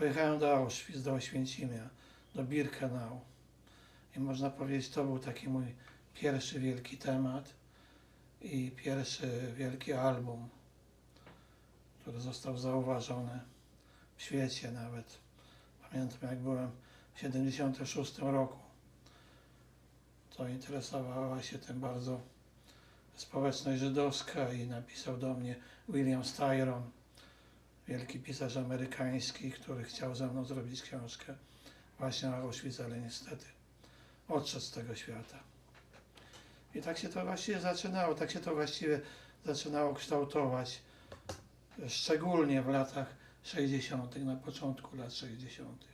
pojechałem do Auschwitz, do Oświęcimia, do Birkenau. I można powiedzieć, to był taki mój pierwszy wielki temat i pierwszy wielki album, który został zauważony w świecie nawet. Pamiętam, jak byłem w 76 roku, to interesowała się tym bardzo społeczność żydowska i napisał do mnie William Styron, wielki pisarz amerykański, który chciał ze mną zrobić książkę właśnie o Auschwitz, ale niestety odszedł z tego świata. I tak się to właściwie zaczynało, tak się to właściwie zaczynało kształtować, szczególnie w latach 60., na początku lat 60.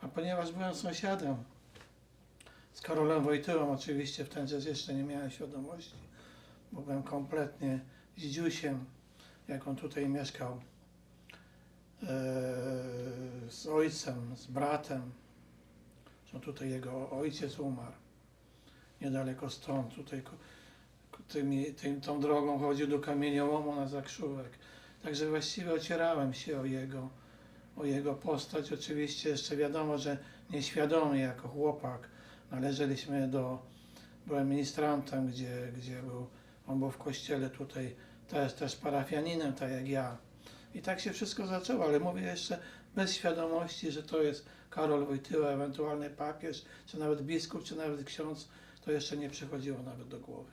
A ponieważ byłem sąsiadem z Karolem Wojtyłą, oczywiście w ten czas jeszcze nie miałem świadomości, bo byłem kompletnie zdziusiem, jak on tutaj mieszkał e, z ojcem, z bratem. Zresztą tutaj jego ojciec umarł. Niedaleko stąd, tutaj tymi, tym, tą drogą chodził do kamieniołomu na Zakrzówek. Także właściwie ocierałem się o jego, o jego postać. Oczywiście jeszcze wiadomo, że nieświadomie jako chłopak należeliśmy do, byłem ministrantem, gdzie, gdzie był, on był w kościele tutaj też, też parafianinem, tak jak ja. I tak się wszystko zaczęło, ale mówię jeszcze bez świadomości, że to jest Karol Wojtyła, ewentualny papież, czy nawet biskup, czy nawet ksiądz, to jeszcze nie przychodziło nawet do głowy.